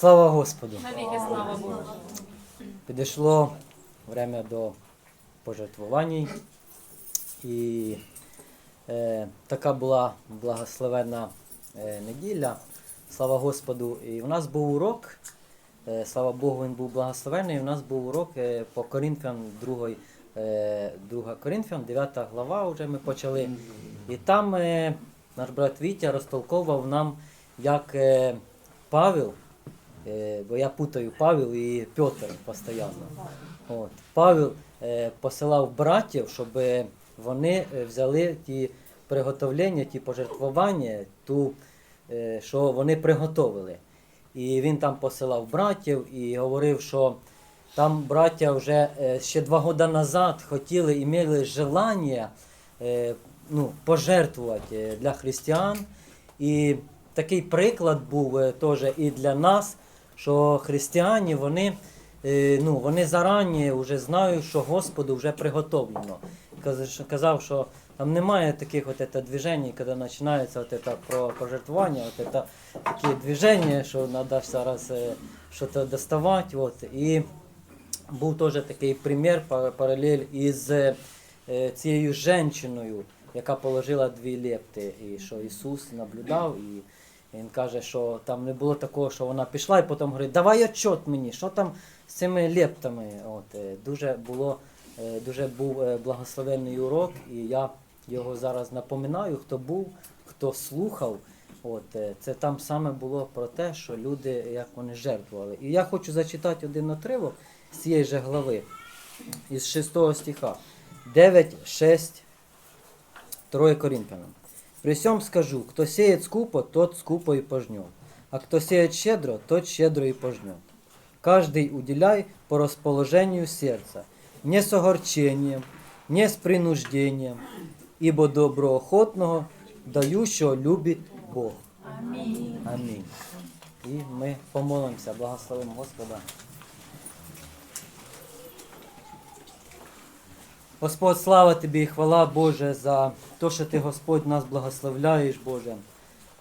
Слава Господу! Навіки слава Богу. Підійшло время до пожертвувань. І е, така була благословенна е, неділя. Слава Господу. І у нас був урок. Е, слава Богу, він був благословенний. У нас був урок е, по Коринфян, 2, е, 2 Коринфян, 9 глава вже ми почали. І там е, наш брат Вітя розтолковував нам, як е, Павел, бо я путаю Павел і Петр постійно. От. Павел е, посилав братів, щоб е, вони е, взяли ті приготовлення, ті пожертвування, ту, е, що вони приготовили. І він там посилав братів і говорив, що там браття вже е, ще два роки назад хотіли і мали желання е, ну, пожертвувати е, для християн. І такий приклад був е, теж і для нас, що християни вони, е, ну, вони зарані вже знають, що Господу вже приготовлено. Казав, що- Казав, що там немає таких от это движений, коли починається от это про пожертвування, от это такі движення, що треба зараз е, щось доставати. От. І був теж такий примір, па- паралель із е, цією жінкою, яка положила дві лепти, і що Ісус наблюдав, і він каже, що там не було такого, що вона пішла і потім говорить, давай отчет мені, що там з цими лептами. От, е, дуже було, е, дуже був е, благословенний урок, і я його зараз напоминаю, хто був, хто слухав. От, це там саме було про те, що люди, як вони жертвували. І я хочу зачитати один отривок з цієї же глави, із 6 стиха. 9, 6, 2 Коринфянам. При всем скажу, кто сеет скупо, тот скупо и пожнет. А кто сеет щедро, тот щедро и пожнет. Каждый уделяй по расположению сердца, не с огорчением, не с принуждением, ибо доброохотного, дающего любит Бог. Амінь. Амінь. І ми помолимося, благословимо Господа. Господь, слава тобі і хвала Боже за те, що ти, Господь, нас благословляєш, Боже.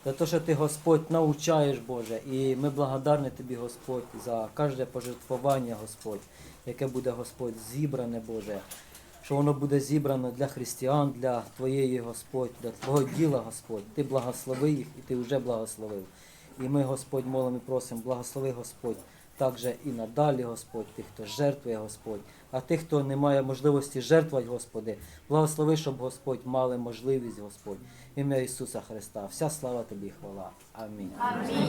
За те, що ти, Господь, навчаєш, Боже. І ми благодарні тобі, Господь, за кожне пожертвування, Господь, яке буде, Господь, зібране, Боже. Що воно буде зібрано для християн, для Твоєї, Господь, для Твого діла, Господь. Ти благослови їх і Ти вже благословив. І ми, Господь, молимо і просимо, благослови Господь, також і надалі, Господь, тих, хто жертвує, Господь, а тих, хто не має можливості жертвувати, Господи, благослови, щоб Господь мали можливість, Господь, ім'я Ісуса Христа. Вся слава Тобі хвала. Амінь. Амінь.